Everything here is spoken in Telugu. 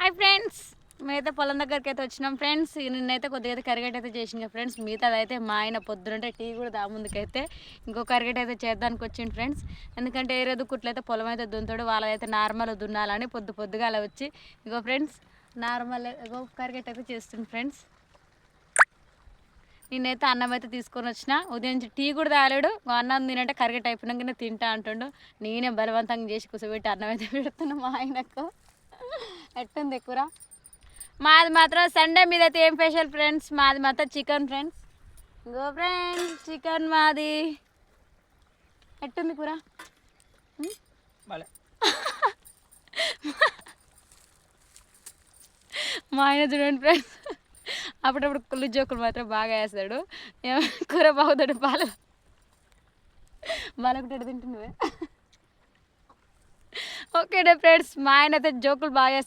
Hi friends. మేమైతే పొలం దగ్గరికి అయితే వచ్చినాం ఫ్రెండ్స్. నిన్నైతే కొద్దిగా అయితే కరిగేట్ అయితే చేసింది ఫ్రెండ్స్. మిగతాది అయితే మా ఆయన పొద్దునంటే టీ కూడా దా ముందుకైతే ఇంకో కరిగేట్ అయితే చేద్దానికి వచ్చింది ఫ్రెండ్స్. ఎందుకంటే ఏ రోజు కుట్లయితే పొలం అయితే దున్నుతాడు వాళ్ళైతే నార్మల్ దున్నాలని పొద్దు పొద్దుగా అలా వచ్చి ఇంకో ఫ్రెండ్స్ నార్మల్ ఇంకో కరిగేట్ అయితే చేస్తుంది ఫ్రెండ్స్. నేనైతే అన్నం అయితే తీసుకొని వచ్చిన. ఉదయం నుంచి టీ కూడా తాగాడు అన్నం తినంటే కరిగేట్ అయిపోయినాక తింటా అంటుండు. నేనే బలవంతంగా చేసి కూర్చోబెట్టి అన్నం అయితే పెడుతున్నా మా ఆయనకు. ఎట్టుంది కూర? మాది మాత్రం సండే మీద అయితే ఏం స్పెషల్ ఫ్రెండ్స్? మాది మాత్రం chicken friends. Go friends chicken మాది. ఎట్టుంది కూర? మా ఆయన చూడండి ఫ్రెండ్స్. అప్పుడప్పుడు కుళ్ళు జోకులు మాత్రం బాగా వేస్తాడు. ఏమో కూర బాగుతాడు పాలు? బాలొకటి తింటున్నావే. ఓకే ఫ్రెండ్స్ మా ఆయన అయితే జోకులు బాగా వేస్తాడు.